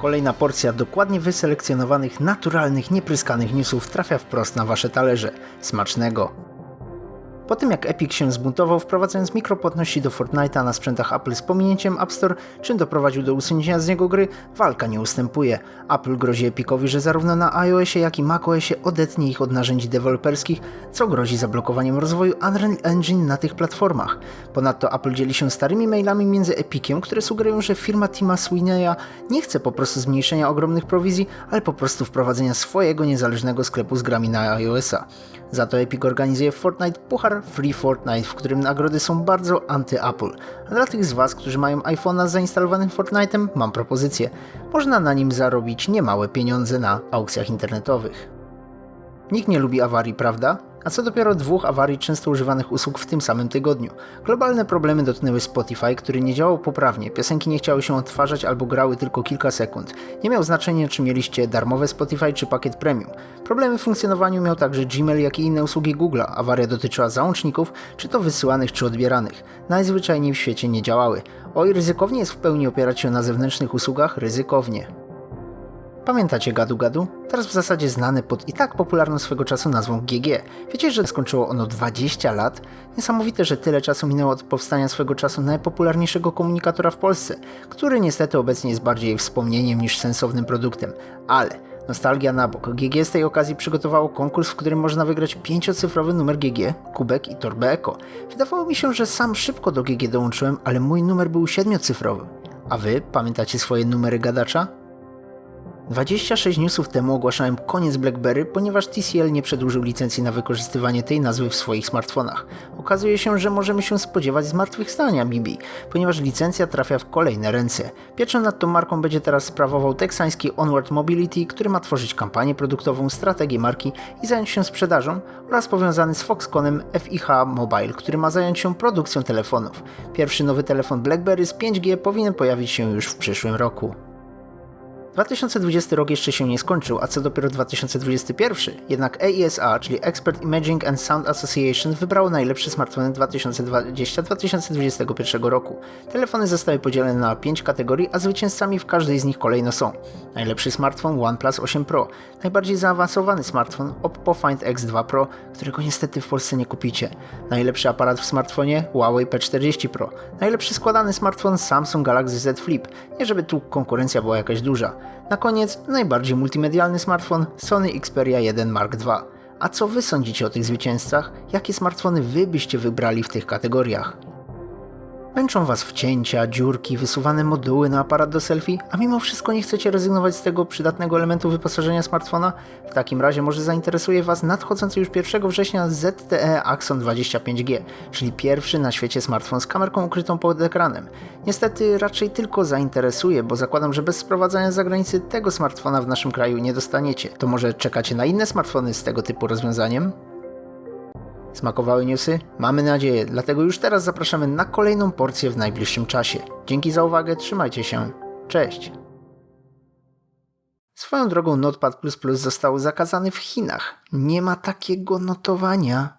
Kolejna porcja dokładnie wyselekcjonowanych, naturalnych, niepryskanych newsów trafia wprost na wasze talerze. Smacznego! Po tym jak Epic się zbuntował, wprowadzając mikropłatności do Fortnite'a na sprzętach Apple z pominięciem App Store, czym doprowadził do usunięcia z niego gry, walka nie ustępuje. Apple grozi Epicowi, że zarówno na iOSie, jak i macOSie odetnie ich od narzędzi deweloperskich, co grozi zablokowaniem rozwoju Unreal Engine na tych platformach. Ponadto Apple dzieli się starymi mailami między Epiciem, które sugerują, że firma Tima Sweeneya nie chce po prostu zmniejszenia ogromnych prowizji, ale po prostu wprowadzenia swojego niezależnego sklepu z grami na iOSa. Za to Epic organizuje Fortnite puchar Free Fortnite, w którym nagrody są bardzo anty-Apple. A dla tych z Was, którzy mają iPhone'a z zainstalowanym Fortnite'em, mam propozycję. Można na nim zarobić niemałe pieniądze na aukcjach internetowych. Nikt nie lubi awarii, prawda? A co dopiero dwóch awarii często używanych usług w tym samym tygodniu. Globalne problemy dotknęły Spotify, który nie działał poprawnie, piosenki nie chciały się odtwarzać albo grały tylko kilka sekund. Nie miał znaczenia, czy mieliście darmowe Spotify czy pakiet premium. Problemy w funkcjonowaniu miał także Gmail, jak i inne usługi Google'a. Awaria dotyczyła załączników, czy to wysyłanych, czy odbieranych. Najzwyczajniej w świecie nie działały. Oj, ryzykownie jest w pełni opierać się na zewnętrznych usługach, ryzykownie. Pamiętacie Gadu Gadu? Teraz w zasadzie znane pod i tak popularną swego czasu nazwą GG. Wiecie, że skończyło ono 20 lat? Niesamowite, że tyle czasu minęło od powstania swego czasu najpopularniejszego komunikatora w Polsce, który niestety obecnie jest bardziej wspomnieniem niż sensownym produktem. Ale nostalgia na bok. GG z tej okazji przygotowało konkurs, w którym można wygrać pięciocyfrowy numer GG, kubek i torbę Eko. Wydawało mi się, że sam szybko do GG dołączyłem, ale mój numer był siedmiocyfrowy. A wy pamiętacie swoje numery gadacza? 26 newsów temu ogłaszałem koniec BlackBerry, ponieważ TCL nie przedłużył licencji na wykorzystywanie tej nazwy w swoich smartfonach. Okazuje się, że możemy się spodziewać zmartwychwstania BB, ponieważ licencja trafia w kolejne ręce. Pieczę nad tą marką będzie teraz sprawował teksański Onward Mobility, który ma tworzyć kampanię produktową, strategię marki i zająć się sprzedażą oraz powiązany z Foxconnem FIH Mobile, który ma zająć się produkcją telefonów. Pierwszy nowy telefon BlackBerry z 5G powinien pojawić się już w przyszłym roku. 2020 rok jeszcze się nie skończył, a co dopiero 2021. Jednak AESA, czyli Expert Imaging and Sound Association, wybrało najlepsze smartfony 2020-2021 roku. Telefony zostały podzielone na 5 kategorii, a zwycięzcami w każdej z nich kolejno są najlepszy smartfon OnePlus 8 Pro, najbardziej zaawansowany smartfon Oppo Find X2 Pro, którego niestety w Polsce nie kupicie, najlepszy aparat w smartfonie Huawei P40 Pro, najlepszy składany smartfon Samsung Galaxy Z Flip, nie żeby tu konkurencja była jakaś duża. Na koniec najbardziej multimedialny smartfon Sony Xperia 1 Mark II. A co wy sądzicie o tych zwycięzcach? Jakie smartfony wy byście wybrali w tych kategoriach? Męczą was wcięcia, dziurki, wysuwane moduły na aparat do selfie, a mimo wszystko nie chcecie rezygnować z tego przydatnego elementu wyposażenia smartfona? W takim razie może zainteresuje was nadchodzący już 1 września ZTE Axon 25G, czyli pierwszy na świecie smartfon z kamerką ukrytą pod ekranem. Niestety raczej tylko zainteresuje, bo zakładam, że bez sprowadzania z zagranicy tego smartfona w naszym kraju nie dostaniecie. To może czekacie na inne smartfony z tego typu rozwiązaniem? Smakowały newsy? Mamy nadzieję, dlatego już teraz zapraszamy na kolejną porcję w najbliższym czasie. Dzięki za uwagę, trzymajcie się. Cześć! Swoją drogą Notepad został zakazany w Chinach. Nie ma takiego notowania.